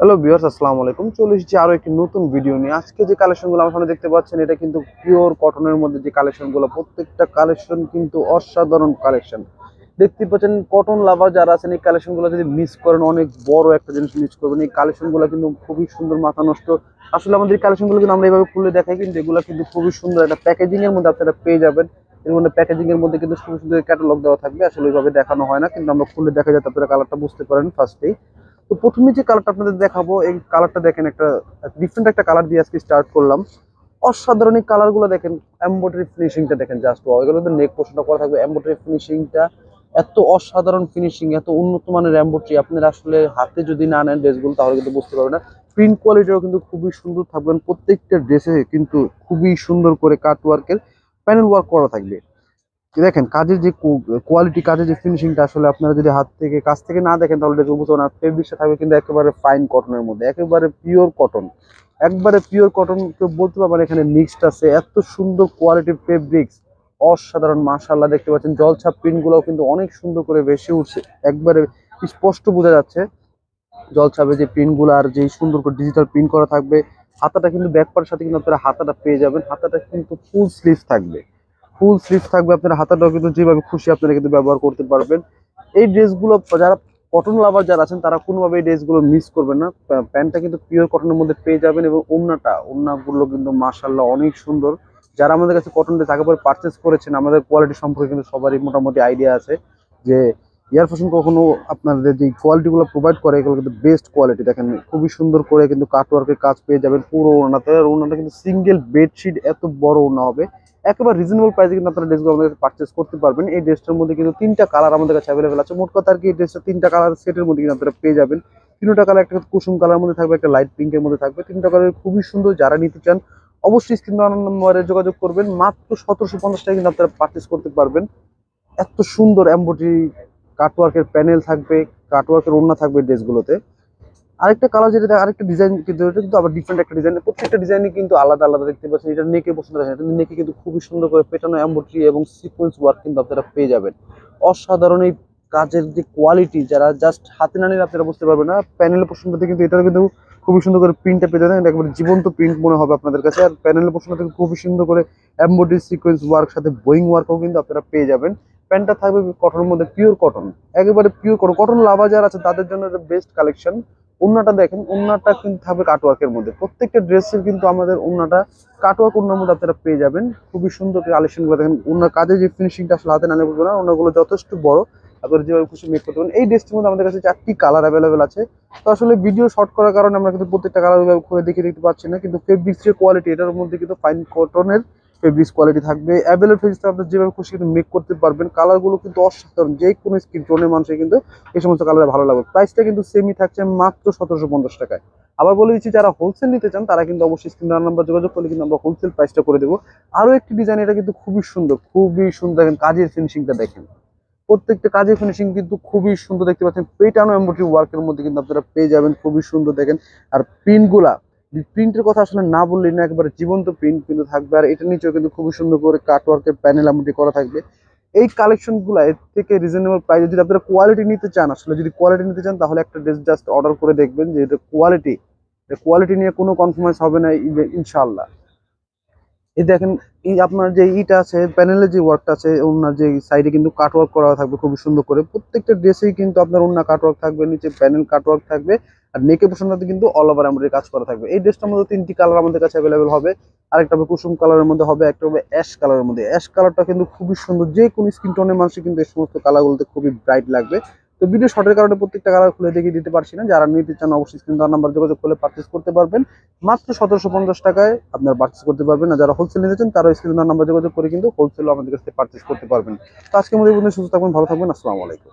Hello viewers আসসালামু আলাইকুম। চলে এসেছি আরও একটি নতুন ভিডিও নিয়ে। আজকে যে কালেকশনগুলো আমার সামনে দেখতে পাচ্ছেন, এটা কিন্তু পিওর কটনের মধ্যে যে কালেকশনগুলো প্রত্যেকটা কালেকশন কিন্তু অসাধারণ কালেকশন দেখতে পাচ্ছেন কটন লাভার যারা আছেন, এই কালেকশনগুলো যদি মিস করেন, অনেক বড় একটা জিনিস মিস করবেন। এই কালেকশনগুলো কিন্তু খুবই সুন্দর, মাথা নষ্ট। আসলে আমাদের কালেকশনগুলো কিন্তু আমরা এইভাবে খুলে দেখাই, কিন্তু এগুলো কিন্তু খুবই সুন্দর একটা প্যাকেজিং এর মধ্যে আপনারা পেয়ে যাবেন। এর মধ্যে প্যাকেজিং এর মধ্যে কিন্তু সুন্দর সুন্দর ক্যাটালগ দেওয়া থাকবে। আসলে ওইভাবে দেখানো হয় না, কিন্তু আমরা খুলে দেখা যাতে আপনারা কালারটা বুঝতে পারেন ফার্স্টেই তো প্রথমে যে কালারটা আপনাদের দেখাবো, এই কালারটা দেখেন একটা ডিফারেন্ট একটা কালার দিয়ে আজকে স্টার্ট করলাম। অসাধারণ এই কালারগুলো দেখেন এমব্রয়ডারি ফিনিশিংটা দেখেন জাস্ট এগুলো তো নেক পোর্শনটা করা থাকবে। এমব্রয়ডারি ফিনিশিংটা এত অসাধারণ ফিনিশিং এত উন্নত মানের এমব্রয়ডারি আপনারা আসলে হাতে যদি না নেন ড্রেসগুলো তাহলে কিন্তু বুঝতে পারবেন না। প্রিন্ট কোয়ালিটিও কিন্তু খুবই সুন্দর থাকবেন প্রত্যেকটা ড্রেসে কিন্তু খুবই সুন্দর করে কাট ওয়ার্কের প্যানেল ওয়ার্ক করা থাকবে। দেখেন, কাজের যে কোয়ালিটি কাজের যে ফিনিশিংটা আসলে আপনারা যদি হাত থেকে কাছ থেকে না দেখেন, তাহলে দেখে বুঝতে না ফেব্রিক্সটা থাকবে কিন্তু একেবারে ফাইন কটনের মধ্যে, একেবারে পিওর কটন একবারে পিওর কটন কেউ বলতে পারবেন এখানে মিক্সড আছে, এত সুন্দর কোয়ালিটির ফেব্রিক্স অসাধারণ মাশাল্লাহ দেখতে পাচ্ছেন, জলছাপ প্রিন্টগুলোও কিন্তু অনেক সুন্দর করে ভেসে উঠছে, একবারে স্পষ্ট বোঝা যাচ্ছে। জলছাপে যে প্রিন্টগুলো আর যে সুন্দর করে ডিজিটাল প্রিন্ট করা থাকবে, হাতাটা কিন্তু ব্যাক পার্টের সাথে কিন্তু আপনারা হাতাটা পেয়ে যাবেন, হাতাটা কিন্তু ফুল স্লিভ থাকবে। ফুল স্লিভ থাকবে আপনার হাতাটাও কিন্তু যেভাবে খুশি আপনারা কিন্তু ব্যবহার করতে পারবেন। এই ড্রেসগুলো যারা কটন লাভার যারা আছেন, তারা কোনোভাবে এই ড্রেসগুলো মিস করবেন না। প্যা- প্যান্টটা কিন্তু পিওর কটনের মধ্যে পেয়ে যাবেন এবং ওড়নাটা, ওড়নাগুলো কিন্তু মাশাল্লাহ অনেক সুন্দর। যারা আমাদের কাছে কটন ড্রেস আগেবার পারচেস করেছেন, আমাদের কোয়ালিটি সম্পর্কে কিন্তু সবারই মোটামুটি আইডিয়া আছে যে এয়ার ফ্যাশন কখনো আপনাদের যে কোয়ালিটিগুলো প্রোভাইড করে, এগুলো কিন্তু বেস্ট কোয়ালিটি দেখেন, খুবই সুন্দর করে কিন্তু কাটওয়ার্কের কাজ পেয়ে যাবেন পুরো ওড়নাতে। আর ওড়নাটা কিন্তু সিঙ্গেল বেডশিট এত বড় ওড়না হবে। একেবারে রিজনেবল প্রাইসে কিন্তু আপনারা ড্রেসগুলো আমাদের পারচেস করতে পারবেন। এই ড্রেসটার মধ্যে কিন্তু তিনটা কালার আমাদের কাছে অ্যাভেলেবেল আছে। মোট কথা আর কি, এই ড্রেসটা তিনটা কালার সেটের মধ্যে কিন্তু আপনারা পেয়ে যাবেন। তিনটা কালার একটা কুসুম কালার মধ্যে থাকবে, একটা লাইট পিঙ্কের মধ্যে থাকবে। তিনটা কালার খুবই সুন্দর, যারা নিতে চান অবশ্যই স্ক্রিন নম্বরে যোগাযোগ করবেন। মাত্র সতেরোশো পঞ্চাশ টাকা কিন্তু আপনারা পারচেস করতে পারবেন। এত সুন্দর এম্ব্রয়ডারি কাটওয়ার্কের প্যানেল থাকবে কাটওয়ার্কের ওড়না থাকবে ড্রেসগুলোতে আরেকটা কালার যেটা আরেকটা ডিজাইন কিন্তু এটা কিন্তু আবার ডিফারেন্ট একটা ডিজাইন প্রত্যেকটা ডিজাইনই কিন্তু আলাদা আলাদা দেখতে পাচ্ছেন। এটা নেকে পছন্দ আছে। নেকে কিন্তু খুবই সুন্দর করে পেটানো এম্ব্রয়ডারি এবং সিকোয়েন্স ওয়ার্ক কিন্তু আপনারা পেয়ে যাবেন। অসাধারণ এই কাজের যে কোয়ালিটি যারা জাস্ট হাতে না নিলে আপনারা বুঝতে পারবেন না। প্যানেলের পছন্দতে কিন্তু এটার কিন্তু খুবই সুন্দর করে প্রিন্টটা পেয়ে যাবেন একেবারে জীবন্ত প্রিন্ট মনে হবে আপনাদের কাছে। আর প্যানেলের পছন্দতে খুবই সুন্দর করে এম্ব্রয়ডারি সিকোয়েন্স ওয়ার্ক সাথে বোয়িং ওয়ার্কও কিন্তু আপনারা পেয়ে যাবেন। প্যান্টটা থাকবে কটনের মধ্যে পিওর কটন একেবারে পিওর কটন কটন লাভা যারা আছে, তাদের জন্য বেস্ট কালেকশন ওন্নাটা দেখেন ওন্নাটা কিন্তু থাকবে কাটওয়ার্কের মধ্যে। প্রত্যেকটা ড্রেসের কিন্তু আমাদের ওন্নাটা কাটওয়ার্ক ওন্নার মধ্যে আপনারা পেয়ে যাবেন। খুবই সুন্দর কালেকশনগুলো দেখেন ওনার কাজে যে ফিনিশিংটা আসলে হাতে নালে বুঝবে না ওনাগুলো যথেষ্ট বড়। আপনারা যেভাবে খুশি মেক করতে এই ড্রেসটির মধ্যে আমাদের কাছে চারটি কালার অ্যাভেলেবেল আছে। তো আসলে ভিডিও শর্ট করার কারণে আমরা কিন্তু প্রত্যেকটা কালার খুলে দেখে দেখতে পাচ্ছি না, কিন্তু ফেব্রিক্স যে কোয়ালিটি এটার মধ্যে কিন্তু ফাইন কটনের ফেব্রিক্স কোয়ালিটি থাকবে। অ্যাভেলেবল ফেব্রিক্স আপনার যেভাবে খুশি কিন্তু মেক করতে পারবেন। কালারগুলো কিন্তু অসাধারণ। যে কোনো স্কিন টোনের মানুষের কিন্তু এই সমস্ত কালারে ভালো লাগবে। প্রাইসটা কিন্তু সেমই থাকছে মাত্র সতেরোশো পঞ্চাশ টাকায়। আবার বলে দিচ্ছি, যারা হোলসেল নিতে চান, তারা কিন্তু অবশ্যই স্ক্রিন নাম্বার যোগাযোগ করলে কিন্তু আমরা হোলসেল প্রাইসটা করে দেবো। আরও একটি ডিজাইন এটা কিন্তু খুবই সুন্দর খুবই সুন্দর। দেখেন, কাজের ফিনিশিংটা দেখেন। প্রত্যেকটা কাজের ফিনিশিং কিন্তু খুবই সুন্দর দেখতে পাচ্ছেন। পেটানো এমব্রয়ডারি ওয়ার্কের মধ্যে কিন্তু আপনারা পেয়ে যাবেন। খুবই সুন্দর দেখেন। আর প্রিন্টগুলা প্রিন্টের কথা আসলে না বললেই না একবারে জীবন্ত প্রিন্ট কিন্তু থাকবে। আর এটা নিচেও কিন্তু খুবই সুন্দর করে কাটওয়ার্কের প্যানেল আমি করা থাকবে। এই কালেকশনগুলো এর থেকে রিজনেবল প্রাইস যদি আপনারা কোয়ালিটি নিতে চান, আসলে যদি কোয়ালিটি নিতে চান, তাহলে একটা ড্রেস জাস্ট অর্ডার করে দেখবেন যে এটা কোয়ালিটি কোয়ালিটি নিয়ে কোনো কনফার্মেন্স হবে না ইনশাল্লাহ এই দেখেন, এই আপনার যে ইটা আছে প্যানেলের যে ওয়ার্কটা আছে ওনার যে সাইডে কিন্তু কাটওয়ার্ক করা থাকবে খুবই সুন্দর করে। প্রত্যেকটা ড্রেসেই কিন্তু আপনার ওনা কাটওয়ার্ক থাকবে, নিচে প্যানেল কাটওয়ার্ক থাকবে, আর নেকে পোশনটাতে কিন্তু অল ওভার এমব্রয়ডারি কাজ করা থাকবে। এই ড্রেসটার মধ্যে তিনটি কালার আমাদের কাছে অ্যাভেলেবেল হবে। আরেকটা হবে কুসুম কালারের মধ্যে হবে, একটা হবে অ্যাশ কালারের মধ্যে। অ্যাশ কালারটা কিন্তু খুবই সুন্দর যে কোনো স্কিন টোনের মানুষের কিন্তু এই সমস্ত কালারগুলোতে খুবই ব্রাইট লাগবে। তো ভিডিও শর্টের কারণে প্রত্যেকটা কালার খুলে দেখিয়ে দিতে পারছি না। যারা নিতে চান অবশ্যই স্ক্রিন দেওয়ার নাম্বার যোগাযোগ করলে পার্চেস করতে পারবেন। মাত্র সতেরোশো পঞ্চাশ টাকায় আপনার পার্চেস করতে পারবেন আর যারা হোলসেল নিতে চান তারা স্ক্রিন দেওয়ার নাম্বার যোগাযোগ করে কিন্তু হোলসেলও আমাদের কাছ থেকে পারচেস করতে পারবেন। তো আজকের মধ্যে সুস্থ থাকবেন, ভালো থাকবেন, আসসালামু আলাইকুম।